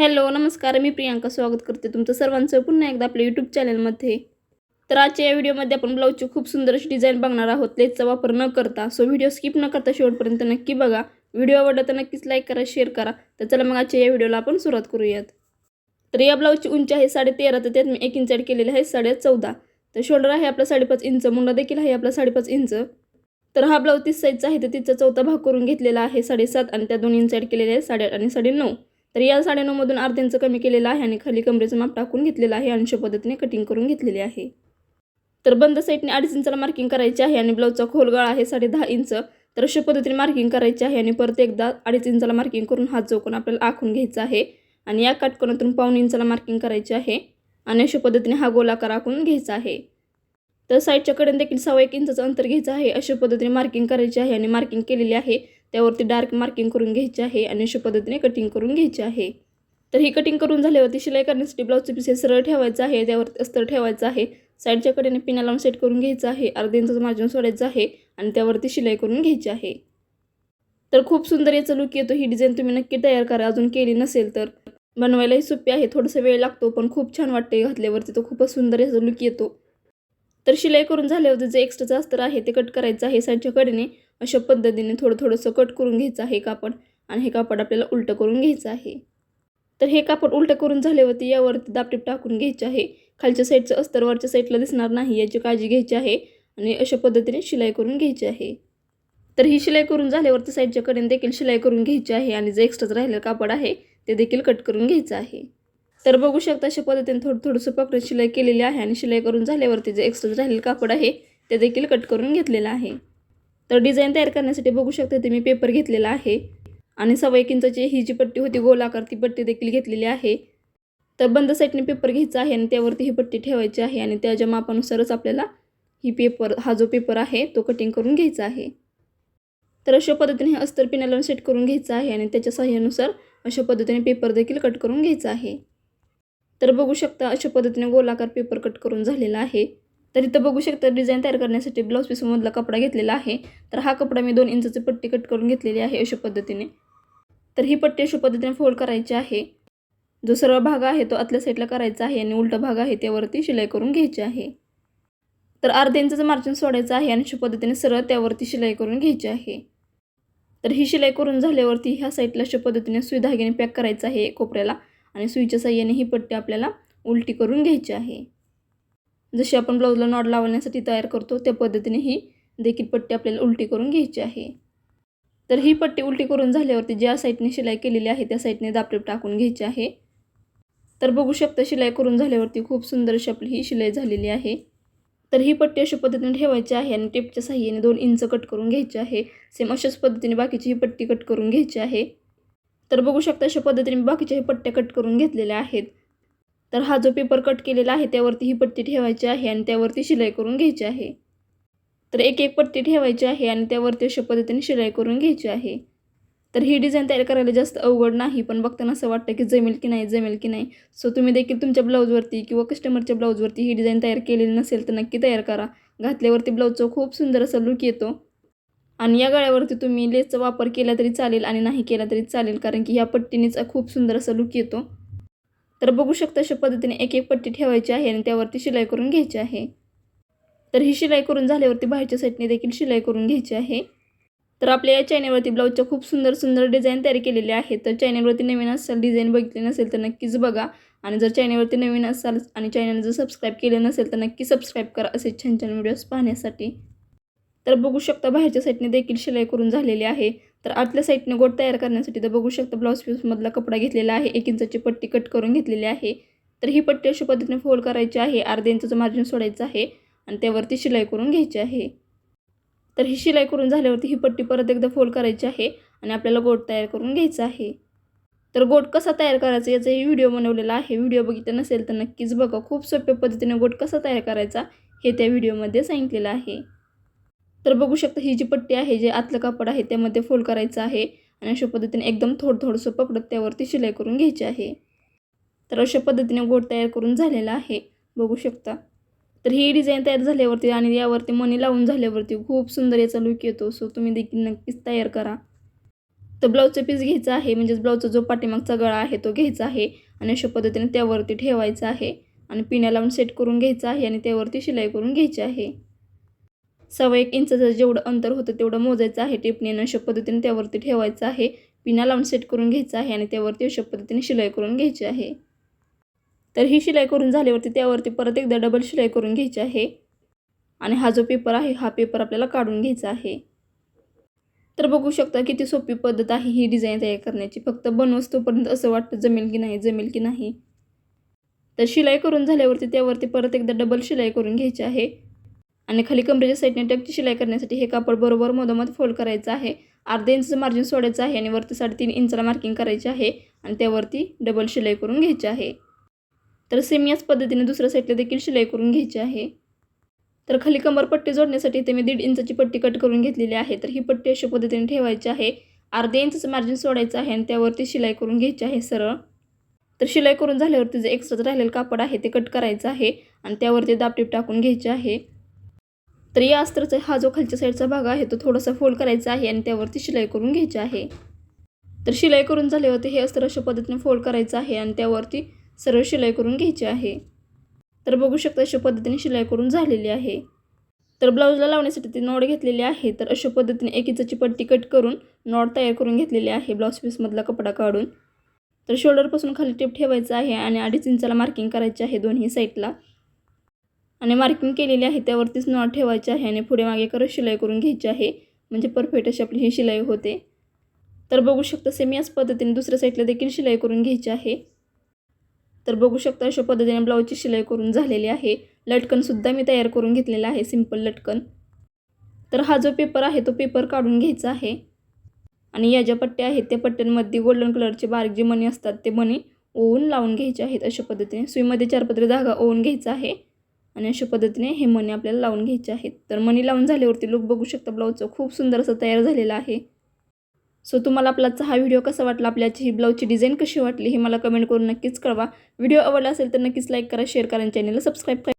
Hello नमस्कार. मी प्रियांका स्वागत करते तुमचं सर्वांचं पुन्हा एकदा आपल्या यूट्यूब चॅनलमध्ये तर आजच्या या व्हिडिओमध्ये आपण ब्लाऊजची खूप सुंदर अशी डिझाईन बघणार आहोत. लेसचा वापर न करता. सो व्हिडिओ स्किप न करता शेवटपर्यंत नक्की बघा. व्हिडिओ आवडला तर नक्कीच लाईक करा शेअर करा. तर चला मग आजच्या या व्हिडिओला आपण सुरुवात करूयात. तर या ब्लाऊजची उंची आहे साडे तेरा तर त्यात मी एक इंच ॲड केलेली आहे साडे चौदा तर शोल्डर आहे आपला साडेपाच इंच मुंडा देखील आहे आपला साडेपाच इंच तर हा ब्लाऊज तीस साईजचा आहे तर तिचा चौथा भाग करून घेतलेला आहे साडेसात आणि त्या दोन इंच ॲड केलेले आहे साडेआठ आणि साडे नऊ तर या साडेनऊमधून अर्ध्या इंच कमी केलेलं आहे आणि खाली कमरेचं माप टाकून घेतलेलं आहे आणि पद्धतीने कटिंग करून घेतलेली आहे. तर बंद साईडने अडीच इंचाला मार्किंग करायची आहे आणि ब्लाऊजचा खोल गळा आहे साडे दहा इंच. तर अशा पद्धतीने मार्किंग करायची आहे आणि परत एकदा अडीच इंचाला मार्किंग करून हात जोकून आपल्याला आखून घ्यायचा आहे. आणि या काटकोनातून पाऊण इंचाला मार्किंग करायची आहे आणि अशा पद्धतीने हा गोलाकार आखून घ्यायचा आहे. तर साईडच्या कडेने देखील सव्वा एक इंचाचं अंतर घ्यायचं आहे. अशा पद्धतीने मार्किंग करायची आहे आणि मार्किंग केलेली आहे. त्यावरती डार्क मार्किंग करून घ्यायची आहे आणि अशा पद्धतीने कटिंग करून घ्यायची आहे. तर ही कटिंग करून झाल्यावरती शिलाई करण्यासाठी ब्लाऊजचे पीसेस सरळ ठेवायचं आहे त्यावरती अस्तर ठेवायचं आहे. साईडच्या कडेने पिना लावून सेट करून घ्यायचं आहे अर्धा इंचाचं मार्जिन सोडायचं आहे आणि त्यावरती शिलाई करून घ्यायची आहे. तर खूप सुंदर याचा लुक येतो ही डिझाईन तुम्ही नक्की तयार करा अजून केली नसेल तर. बनवायलाही सोपी आहे थोडंसं वेळ लागतो पण खूप छान वाटते घातल्यावरती तो खूपच सुंदर याचा लुक येतो. तर शिलाई करून झाल्यावरती जे एक्स्ट्राचं अस्तर आहे ते कट करायचं आहे साईडच्या कडेने. अशा पद्धतीने थोडं थोडंसं कट करून घ्यायचं आहे कापड आणि हे कापड आपल्याला उलटं करून घ्यायचं आहे. तर हे कापड उलटं करून झाल्यावरती यावरती दापटीप टाकून घ्यायचे आहे. खालच्या साईडचं अस्तर वरच्या साईडला दिसणार नाही याची काळजी घ्यायची आहे आणि अशा पद्धतीने शिलाई करून घ्यायची आहे. तर ही शिलाई करून झाल्यावरती साईडच्या कडेने देखील शिलाई करून घ्यायची आहे आणि जे एक्स्ट्राचं राहिलेलं कापड आहे ते देखील कट करून घ्यायचं आहे. तर बघू शकता अशा पद्धतीने थोडं थोडंसं पकडत शिलाई केलेली आहे आणि शिलाई करून झाल्यावरती जे एक्स्ट्रा राहिलेलं कापड आहे ते देखील कट करून घेतलेलं आहे. तर डिझाईन तयार करण्यासाठी बघू शकता ते मी पेपर घेतलेला आहे. आणि सव्वा एक इंचाची ही जी पट्टी होती गोलाकार ती पट्टी देखील घेतलेली आहे. तर बंद साईडने पेपर घ्यायचा आहे आणि त्यावरती ही पट्टी ठेवायची आहे आणि त्याच्या मापानुसारच आपल्याला ही पेपर हा जो पेपर आहे तो कटिंग करून घ्यायचा आहे. तर अशा पद्धतीने हे अस्तर पिण्याला सेट करून घ्यायचं आहे आणि त्याच्या सहाय्यानुसार अशा पद्धतीने पेपर देखील कट करून घ्यायचा आहे. तर बघू शकता अशा पद्धतीने गोलाकार पेपर कट करून झालेला आहे. तर इथं बघू शकता डिझाईन तयार करण्यासाठी ब्लाऊज पीसमधला कपडा घेतलेला आहे. तर हा कपडा मी दोन इंचाची पट्टी कट करून घेतलेली आहे अशा पद्धतीने. तर ही पट्टी अशा पद्धतीने फोल्ड करायची आहे. जो सर्व भाग आहे तो आतल्या साईडला करायचा आहे आणि उलटा भाग आहे त्यावरती शिलाई करून घ्यायची आहे. तर अर्ध्या इंचाचं मार्जिन सोडायचं आहे आणि अशा पद्धतीने सरळ त्यावरती शिलाई करून घ्यायची आहे. तर ही शिलाई करून झाल्यावरती ह्या साईडला अशा पद्धतीने सुई धाग्याने पॅक करायचं आहे कोपऱ्याला आणि सुईच्या साह्याने ही पट्टी आपल्याला उलटी करून घ्यायची आहे. जशी आपण ब्लाऊजला नॉट लावण्यासाठी तयार करतो त्या पद्धतीने ही देखील पट्टी आपल्याला उलटी करून घ्यायची आहे. तर ही पट्टी उलटी करून झाल्यावरती ज्या साईडने शिलाई केलेली आहे त्या साईडने दापटेप टाकून घ्यायची आहे. तर बघू शकता शिलाई करून झाल्यावरती खूप सुंदर अशी आपली ही शिलाई झालेली आहे. तर ही पट्टी अशा पद्धतीने ठेवायची आहे आणि टेपच्या साह्याने दोन इंच कट करून घ्यायची आहे. सेम अशाच पद्धतीने बाकीची ही पट्टी कट करून घ्यायची आहे. तर बघू शकता अशा पद्धतीने बाकीच्या ही पट्ट्या कट करून घेतलेल्या आहेत. तर हा जो पेपर कट केलेला आहे त्यावरती ही पट्टी ठेवायची आहे आणि त्यावरती शिलाई करून घ्यायची आहे. तर एक एक पट्टी ठेवायची आहे आणि त्यावरती अशा पद्धतीने शिलाई करून घ्यायची आहे. तर ही डिझाईन तयार करायला जास्त अवघड नाही पण बघताना असं वाटतं की जमेल की नाही जमेल की नाही. सो तुम्ही देखील तुमच्या ब्लाऊजवरती किंवा कस्टमरच्या ब्लाऊजवरती ही डिझाईन तयार केलेली नसेल तर नक्की तयार करा. घातल्यावरती ब्लाऊजचा खूप सुंदर असा लुक येतो. आणि या गळ्यावरती तुम्ही लेसचा वापर केला तरी चालेल आणि नाही केला तरी चालेल कारण की ह्या पट्टीनेच खूप सुंदर असा लुक येतो. तर बघू शकता अशा पद्धतीने एक एक पट्टी ठेवायची आहे आणि त्यावरती शिलाई करून घ्यायची आहे. तर ही शिलाई करून झाल्यावरती बाहेरच्या साईडने देखील शिलाई करून घ्यायची आहे. तर आपल्या या चॅनलवरती ब्लाऊजच्या खूप सुंदर सुंदर डिझाईन तयार केलेले आहेत. तर चॅनलवरती नवीन असाल डिझाईन बघितली नसेल तर नक्कीच बघा. आणि जर चॅनलवरती नवीन असाल आणि चॅनल जर सबस्क्राईब केलं नसेल तर नक्की सबस्क्राईब करा असे छान छान व्हिडिओज पाहण्यासाठी. तर बघू शकता बाहेरच्या साईडने देखील शिलाई करून झालेली आहे. तर आतल्या साईडने गोट तयार करण्यासाठी तर बघू शकता ब्लाऊज पीसमधला कपडा घेतलेला आहे. एक इंचाची पट्टी कट करून घेतलेली आहे. तर ही पट्टी अशा पद्धतीने फोल्ड करायची आहे. अर्ध्या इंचाचं मार्जिन सोडायचं आहे. आणि त्यावरती शिलाई करून घ्यायची आहे. तर ही शिलाई करून झाल्यावरती ही पट्टी परत एकदा फोल्ड करायची आहे आणि आपल्याला गोट तयार करून घ्यायचा आहे. तर गोट कसा तयार करायचा याचाही व्हिडिओ बनवलेला आहे. व्हिडिओ बघितला नसेल तर नक्कीच बघा. खूप सोप्या पद्धतीने गोट कसा तयार करायचा हे त्या व्हिडिओमध्ये सांगितलेलं आहे. तर बघू शकता ही जी पट्टी आहे जे आतलं कापड आहे त्यामध्ये फोल्ड करायचं आहे आणि अशा पद्धतीने एकदम थोडं थोडंसं पकडत त्यावरती शिलाई करून घ्यायची आहे. तर अशा पद्धतीने गोट तयार करून झालेला आहे बघू शकता. तर ही डिझाईन तयार झाल्यावरती आणि यावरती मनी लावून झाल्यावरती खूप सुंदर याचा लुक येतो सो तुम्ही देखील नक्कीच तयार करा. तर ब्लाऊजचं पीस घ्यायचं आहे म्हणजेच ब्लाऊजचा जो पाठीमागचा गळा आहे तो घ्यायचा आहे आणि अशा पद्धतीने त्यावरती ठेवायचा आहे आणि पिण्या लावून सेट करून घ्यायचा आहे आणि त्यावरती शिलाई करून घ्यायची आहे. सव्वा एक इंचाचं जेवढं अंतर होतं तेवढं मोजायचं आहे. टिपणीनं अशा पद्धतीने त्यावरती ठेवायचं आहे. पिना लावून सेट करून घ्यायचं आहे आणि त्यावरती अशा पद्धतीने शिलाई करून घ्यायची आहे. तर ही शिलाई करून झाल्यावरती त्यावरती परत एकदा डबल शिलाई करून घ्यायची आहे. आणि हा जो पेपर आहे हा पेपर आपल्याला काढून घ्यायचा आहे. तर बघू शकता किती सोपी पद्धत आहे ही डिझाईन तयार करण्याची. फक्त बनवस्तोपर्यंत असं वाटतं जमेल की नाही जमेल की नाही. तर शिलाई करून झाल्यावरती त्यावरती परत एकदा डबल शिलाई करून घ्यायची आहे. आणि खाली कमरेच्या साईडने टकची शिलाई करण्यासाठी हे कापड बरोबर मधोमध फोल्ड करायचं आहे. अर्धा इंचचं मार्जिन सोडायचं आहे आणि वरती साडेतीन इंचला मार्किंग करायचे आहे आणि त्यावरती डबल शिलाई करून घ्यायची आहे. तर सेम याच पद्धतीने दुसऱ्या साईडला देखील शिलाई करून घ्यायची आहे. तर खाली कंबर पट्टी जोडण्यासाठी इथे मी दीड इंचाची पट्टी कट करून घेतलेली आहे. तर ही पट्टी अशा पद्धतीने ठेवायची आहे. अर्ध्या इंचचं मार्जिन सोडायचं आहे आणि त्यावरती शिलाई करून घ्यायची आहे सरळ. तर शिलाई करून झाल्यावरती जे एक्स्ट्राचं राहिलेलं कापड आहे ते कट करायचं आहे आणि त्यावरती दापटीप टाकून घ्यायचे आहे. तर या अस्त्राचा हा जो खालच्या साईडचा भाग आहे तो थोडासा फोल्ड करायचा आहे आणि त्यावरती शिलाई करून घ्यायची आहे. तर शिलाई करून झाल्यावरती हे अस्त्र अशा पद्धतीने फोल्ड करायचं आहे आणि त्यावरती सरळ शिलाई करून घ्यायची आहे. तर बघू शकता अशा पद्धतीने शिलाई करून झालेली आहे. तर ब्लाऊजला लावण्यासाठी ती नॉड घेतलेली आहे. तर अशा पद्धतीने एक इंचाची पट्टी कट करून नॉड तयार करून घेतलेली आहे ब्लाऊज पीसमधला कपडा काढून. तर शोल्डरपासून खाली टिप ठेवायचं आहे आणि अडीच इंचाला मार्किंग करायची आहे दोन्ही साईडला आणि मार्किंग केलेली आहे त्यावरतीच नॉट ठेवायची आहे आणि पुढे मागे करत शिलाई करून घ्यायची आहे. म्हणजे परफेक्ट अशी आपली ही शिलाई होते. तर बघू शकता सेम याच पद्धतीने दुसऱ्या साईडला देखील शिलाई करून घ्यायची आहे. तर बघू शकता अशा पद्धतीने ब्लाऊजची शिलाई करून झालेली आहे. लटकनसुद्धा मी तयार करून घेतलेला आहे सिंपल लटकन. तर हा जो पेपर आहे तो पेपर काढून घ्यायचा आहे. आणि या ज्या पट्ट्या आहेत त्या पट्ट्यांमध्ये गोल्डन कलरचे बारीक जे मणी असतात ते मणी ओवून लावून घ्यायचे आहेत अशा पद्धतीने. सुईमध्ये चार पदरी धागा ओवून घ्यायचा आहे. आणि अशा पद्धतीने हे मणी आपल्याला लावून घ्यायचे आहेत. तर मणी लावून झाल्यावरती लुक बघू शकता ब्लाऊजचं खूप सुंदर असं तयार झालेलं आहे. सो तुम्हाला आपलाचा हा व्हिडिओ कसा वाटला? आपल्याची ही ब्लाऊजची डिझाईन कशी वाटली? हे मला कमेंट करून नक्कीच कळवा. व्हिडिओ आवडला असेल तर नक्कीच लाईक करा शेअर करा आणि चॅनलला सबस्क्राईब करा.